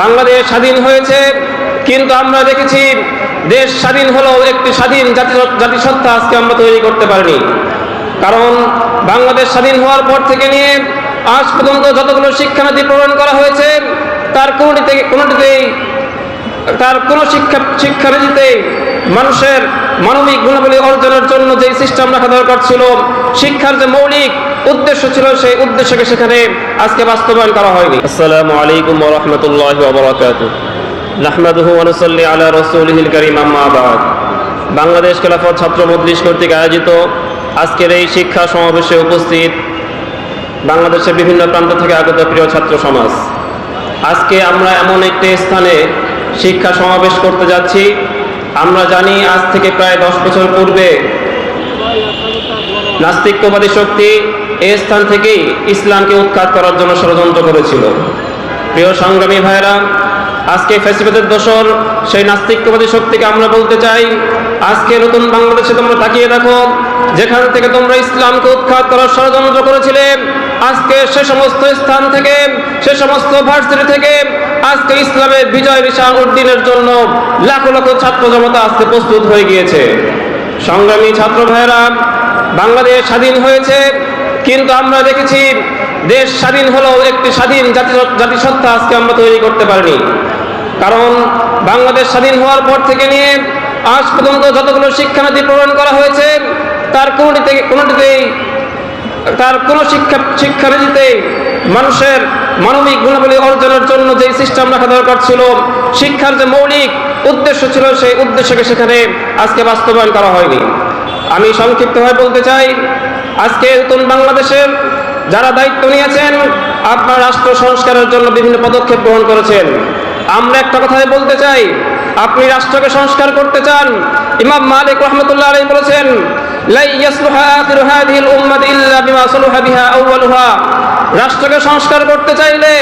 বাংলাদেশ স্বাধীন হয়েছে, কিন্তু আমরা দেখেছি দেশ স্বাধীন হলেও একটি স্বাধীন জাতি জাতিসত্তা আজকে আমরা তৈরি করতে পারিনি। কারণ বাংলাদেশ স্বাধীন হওয়ার পর থেকে নিয়ে আজ পর্যন্ত যতগুলো শিক্ষানীতি প্রণয়ন করা হয়েছে, তার কোনোটিতে, কোনোটিতেই তার কোনো শিক্ষা শিক্ষানীতিতে মানুষের মানবিক গুণাবলী অর্জনের জন্য যে সিস্টেম রাখা দরকার ছিল, শিক্ষার যে মৌলিক উদ্দেশ্য ছিল, সেই উদ্দেশ্যকে সেখানে আজকে বাস্তবায়ন করা হয়নি। আসসালামু আলাইকুম রাহমাতুল্লাহি ওয়া বারাকাতুহু। নাহমাদুহু ওয়া নুসাল্লি আলা রাসূলিহিল কারীম, আম্মা বাদ। বাংলাদেশ খেলাফত ছাত্র মজলিস কর্তৃক আয়োজিত আজকের এই শিক্ষা সমাবেশে উপস্থিত বাংলাদেশের বিভিন্ন প্রান্ত থেকে আগত প্রিয় ছাত্র সমাজ। আজকে আমরা এমন একটি স্থানে শিক্ষা সমাবেশ করতে যাচ্ছি। আমরা জানি আজ থেকে প্রায় দশ বছর পূর্বে নাস্তিক্যবাদী শক্তি এই স্থান থেকেই ইসলামকে উৎখাত করার জন্য ষড়যন্ত্র করেছিল। প্রিয় সংগ্রামী ভাইরা আজকে ফেসিবাদের দোসর সেই নাস্তিক্যবাদী শক্তিকে আমরা বলতে চাই, আজকে নতুন বাংলাদেশে তোমরা তাকিয়ে দেখো, যেখান থেকে তোমরা ইসলামকে উৎখাত করার ষড়যন্ত্র করেছিলে, আজকে সে সমস্ত স্থান থেকে, সে সমস্ত ভার্সিটি থেকে আজকে ইসলামের বিজয় বিশাল উদ্দিনের জন্য লাখো লাখো ছাত্র জনতা আজকে প্রস্তুত হয়ে গিয়েছে। সংগ্রামী ছাত্র ভাইয়েরা, বাংলাদেশ স্বাধীন হয়েছে, কিন্তু আমরা দেখেছি দেশ স্বাধীন হলেও একটি স্বাধীন জাতি জাতিসত্তা আজকে আমরা তৈরি করতে পারিনি। কারণ বাংলাদেশ স্বাধীন হওয়ার পর থেকে নিয়ে আজ পর্যন্ত যতগুলো শিক্ষানীতি প্রণয়ন করা হয়েছে, তার কোনোটিতে কোনোটিতেই তার কোনো শিক্ষা শিক্ষানীতিতে মানুষের মানবিক গুণাবলী অর্জনের জন্য যে সিস্টেম রাখা দরকার ছিল, শিক্ষার যে মৌলিক উদ্দেশ্য ছিল, সেই উদ্দেশ্যকে সেখানে আজকে বাস্তবায়ন করা হয়নি। আমি সংক্ষিপ্তভাবে বলতে চাই, আজকে নতুন বাংলাদেশের যারা দায়িত্ব নিয়েছেন, আপনার রাষ্ট্র সংস্কারের জন্য বিভিন্ন পদক্ষেপ গ্রহণ করেছেন। আমরা একটা কথাই বলতে চাই, আপনি রাষ্ট্রকে সংস্কার করতে চান, ইমাম মালিক রহমতুল্লাহ আলী বলেছেন রাষ্ট্রকে সংস্কার করতে চাইলে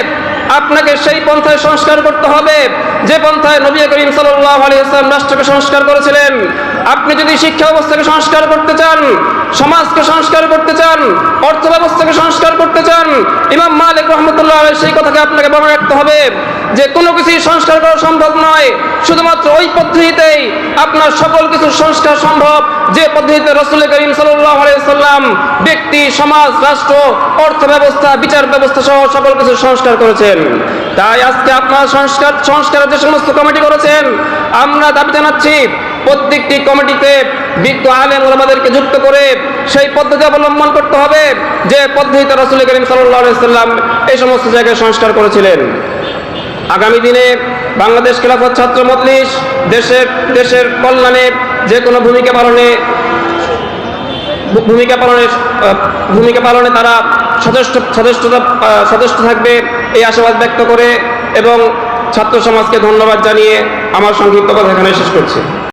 আপনাকে সেই পন্থায় সংস্কার করতে হবে। যে পন্থায় নবী করিম ওয়াসাল্লাম রাষ্ট্রকে সংস্কার করেছিলেন, আপনি যদি শিক্ষা ব্যবস্থাকে সংস্কার করতে চান, সমাজকে সংস্কার করতে চান অর্থ ব্যবস্থাকে সংস্কার করতে চান, ইমাম মালিক রহমতুল্লাহ সেই কথাকে আপনাকে মনে রাখতে হবে যে কোনো কিছুই সংস্কার করা সম্ভব নয়। শুধুমাত্র ওই পদ্ধতিতেই আপনার সকল কিছু সংস্কার সম্ভব। যে পদ্ধতিতে রসুল করিম সাল্লাম ব্যক্তি, সমাজ, রাষ্ট্র অর্থ ব্যবস্থা বিচার ব্যবস্থা সহ সকল কিছু সংস্কার করেছেন। তাই আজকে আপনার সংস্কার, সংস্কারের যে সমস্ত কমিটি করেছেন, আমরা দাবি জানাচ্ছি প্রত্যেকটি কমিটিতে বিজ্ঞ আলেম ওলামাদেরকে যুক্ত করে সেই পদ্ধতি অবলম্বন করতে হবে যে পদ্ধতিতে রসুল করিম সাল্লাম এই সমস্ত জায়গায় সংস্কার করেছিলেন। আগামী দিনে বাংলাদেশ খেলাফত ছাত্র মজলিস দেশের দেশের কল্যাণে যে কোনো ভূমিকা পালনে ভূমিকা পালনে ভূমিকা পালনে তারা সচেষ্ট, সচেষ্টতা থাকবে, এই আশাবাদ ব্যক্ত করে এবং ছাত্র সমাজকে ধন্যবাদ জানিয়ে আমার সংক্ষিপ্ত কথা এখানে শেষ করছি।